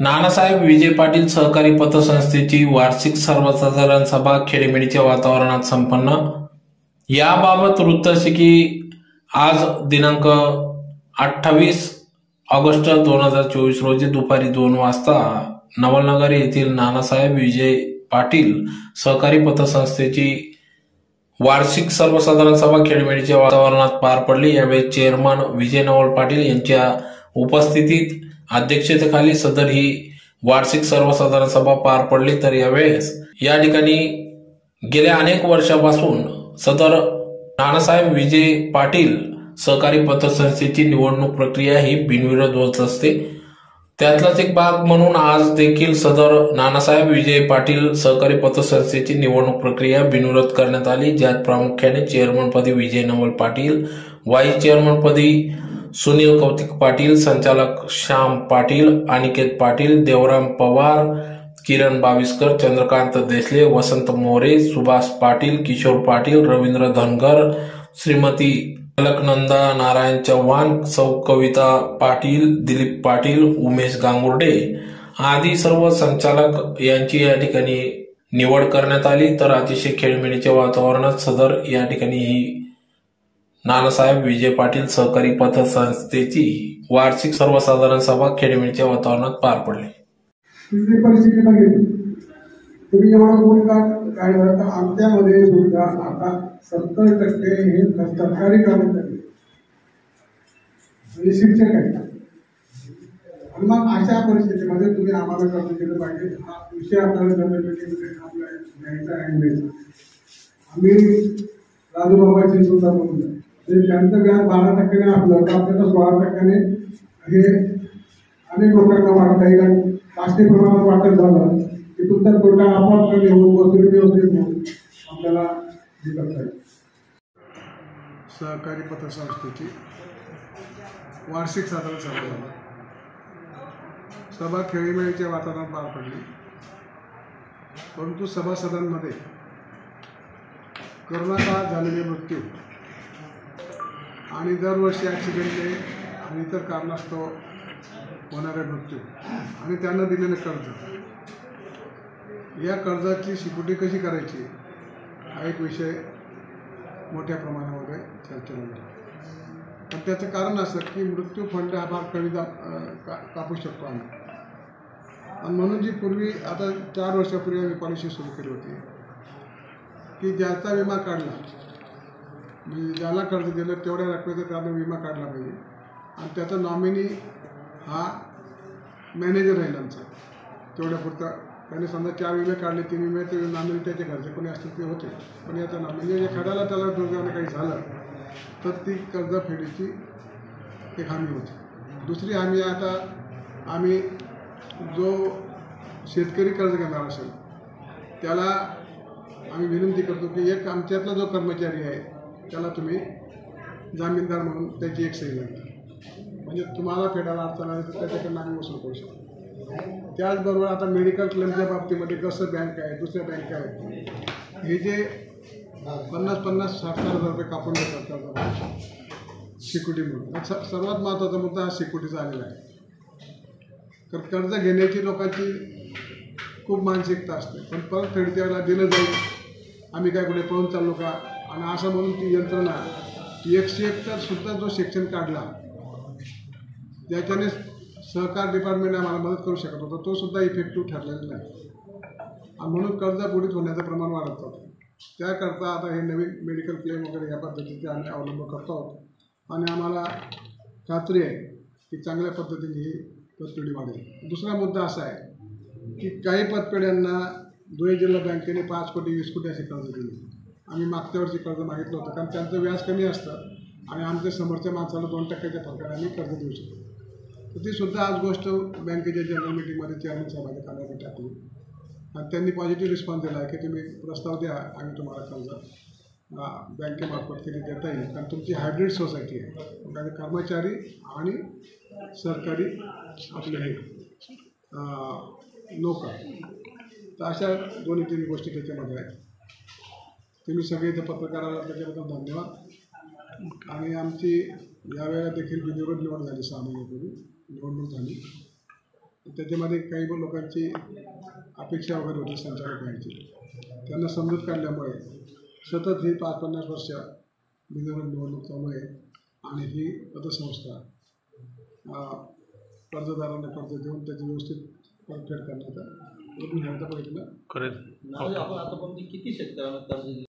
नानासाहेब विजय पाटील सहकारी पतसंस्थेची वार्षिक सर्वसाधारण सभा खेडेमेडीच्या वातावरणात संपन्न. याबाबत वृत्त असे की आज दिनांक अठ्ठावीस ऑगस्ट दोन हजार चोवीस रोजी दुपारी दोन वाजता नवलनगर येथील नानासाहेब विजय पाटील सहकारी पतसंस्थेची वार्षिक सर्वसाधारण सभा खेळमेळीच्या वातावरणात पार पडली. यावेळी चेअरमन विजय नवल पाटील यांच्या उपस्थितीत अध्यक्षतेखाली सदर ही वार्षिक सर्वसाधारण सभा पार पडली तर यावेळेस या ठिकाणी गेल्या अनेक वर्षापासून सदर नानासाहेब विजय पाटील सहकारी पतसंस्थेची निवडणूक प्रक्रिया ही बिनविरोध होत असते. त्यातलाच एक भाग म्हणून आज देखील सदर नानासाहेब विजय पाटील सहकारी पतसंस्थेची निवडणूक प्रक्रिया बिनविरोध करण्यात आली. ज्यात प्रामुख्याने चेअरमनपदी विजय नवल पाटील व्हाईस चेअरमनपदी सुनील कौतिक पाटील संचालक श्याम पाटील अनिकेत पाटील देवराम पवार किरण बाविस्कर चंद्रकांत देसले वसंत मोरे सुभाष पाटील किशोर पाटील रवींद्र धनगर श्रीमती अलकनंदा नारायण चव्हाण सौ कविता पाटील दिलीप पाटील उमेश गांगुर्डे आदी सर्व संचालक यांची या ठिकाणी निवड करण्यात आली. तर अतिशय खेळमेळीच्या वातावरणात सदर या ठिकाणी ही नानासाहेब विजय पाटील सहकारी पतसंस्थेची वार्षिक सर्वसाधारण सभा खेडमेळच्या वातावरणात पार पडली. तिसरी परिस्थिती तुम्ही एवढं बोलता काय झालं आमच्यामध्ये सुद्धा आता सत्तर टक्के हे सरकारी कर्मचारी. म्हणजे शिक्षक आहेत. आणि मग अशा परिस्थितीमध्ये तुम्ही आम्हाला कर्ज दिलं पाहिजे? हा विषय आपल्याला घ्यायचा आहे आम्ही राजूबाबाची सुद्धा बोलूया त्यांचं व्याज बारा टक्क्याने असलं तर आपल्याला सोळा टक्क्याने हे अनेक लोकांना वाटता येईल आणि जास्ती प्रमाणात वाटत झालं. की तुमचा तोटा आपोआप कमी होऊन वसुली व्यवस्थित होऊन आपल्याला हे करता येईल. सहकारी पतसंस्थेची वार्षिक साधारण सभा सभा खेळीमेळीच्या वातावरणात पार पडली. परंतु सभासदांमध्ये करोना काळात झालेले मृत्यू आणि दरवर्षी ॲक्सिडेंटने आणि इतर कारणास्तव होणारे मृत्यू. आणि त्यांना दिलेलं कर्ज. या कर्जाची शिकुटी कशी करायची? हा एक विषय मोठ्या प्रमाणामध्ये चर्चेला गेला. पण त्याचं कारण असं की मृत्यू फंड हा भाग कमी दा का कापू शकतो आम्ही. आणि म्हणून जी पूर्वी आता चार वर्षापूर्वी आम्ही पॉलिसी सुरू केली होती. की ज्याचा विमा काढला म्हणजे ज्याला कर्ज दिलं तेवढ्या रकमेचा त्यानं विमा काढला पाहिजे. आणि त्याचा नॉमिनी हा मॅनेजर राहील आमचा. तेवढ्यापुरता त्याने समजा चार विमे काढले तीन विमे ते नॉमिनी त्याचे घरचे कोणी असतील ते होते. पण याचा नॉमिनी म्हणजे एखाद्याला त्याला दुर्गाने काही झालं तर ती कर्जफेडीची एक हमी होती. दुसरी हमी आता आम्ही जो शेतकरी कर्ज घेणार असेल त्याला आम्ही विनंती करतो की एक आमच्यातला जो कर्मचारी आहे त्याला तुम्ही जामीनदार म्हणून त्याची एक सही लागते. म्हणजे तुम्हाला फेडायला अडचण आली तर त्याच्याकडनं आम्ही वसूल करू शकतो. त्याचबरोबर आता मेडिकल क्लेमच्या बाबतीमध्ये कसं बँक आहे दुसऱ्या बँक आहेत. हे जे पन्नास पन्नास साठ साठ हजार रुपये कापून देतात सिक्युरिटी म्हणून. स सर्वात महत्त्वाचा मुद्दा हा सिक्युरिटीचा आलेला आहे. तर कर्ज घेण्याची लोकांची खूप मानसिकता असते. पण परत फेडत्याला दिलं जाईल. आम्ही काय कुठे पळून चाललो का? आणि असं म्हणून ती यंत्रणा एकशे एकतर सुद्धा जो सेक्शन काढला त्याच्याने सहकार डिपार्टमेंट आम्हाला मदत करू शकत होता तो सुद्धा इफेक्टिव्ह ठरलेला नाही. आणि म्हणून कर्ज बुडीत होण्याचं प्रमाण वाढत जातं त्याकरता आता हे नवीन मेडिकल क्लेम वगैरे या पद्धतीचे आम्ही अवलंब करतो आहोत. आणि आम्हाला खात्री आहे की चांगल्या पद्धतीने ही पतपेढी वाढेल. दुसरा मुद्दा असा आहे की काही पतपेढ्यांना धुळे जिल्हा बँकेने पाच कोटी वीस कोटी असे कर्ज दिले. आम्ही मागच्या वर्षी कर्ज मागितलं होतं कारण त्यांचं व्याज कमी असतं आणि आमच्या समोरच्या माणसाला दोन टक्क्याच्या फरकाने आम्ही कर्ज देऊ शकतो. तर ती सुद्धा आज गोष्ट बँकेच्या जनरल मिटिंगमध्ये चेअरमन साहेबांच्या कानावर टाकली. आणि त्यांनी पॉझिटिव्ह रिस्पॉन्स दिला आहे की तुम्ही प्रस्ताव द्या आम्ही तुम्हाला कर्ज बँकेमार्फत किती देता येईल. कारण तुमची हायब्रिड सोसायटी आहे. कर्मचारी आणि सरकारी आपले हे लोक तर अशा दोन्ही तीन गोष्टी त्याच्यामध्ये आहेत. तुम्ही सगळे इथे पत्रकार आला त्याच्याबद्दल धन्यवाद. आणि आमची यावेळेला देखील बिनविरोध निवड झाली सहा महिन्यापूर्वी. निवडणूक झाली. त्याच्यामध्ये काही लोकांची अपेक्षा वगैरे होती संचालक व्हायची त्यांना समजूत काढल्यामुळे सतत ही पाच पन्नास वर्ष बिनविरोध निवडणूक आहे आणि ही पतसंस्था कर्जदारांना कर्ज देऊन त्याची व्यवस्थित परतफेड करण्याचा प्रयत्न करेल. आपण आतापर्यंत किती शेतकऱ्यांना कर्ज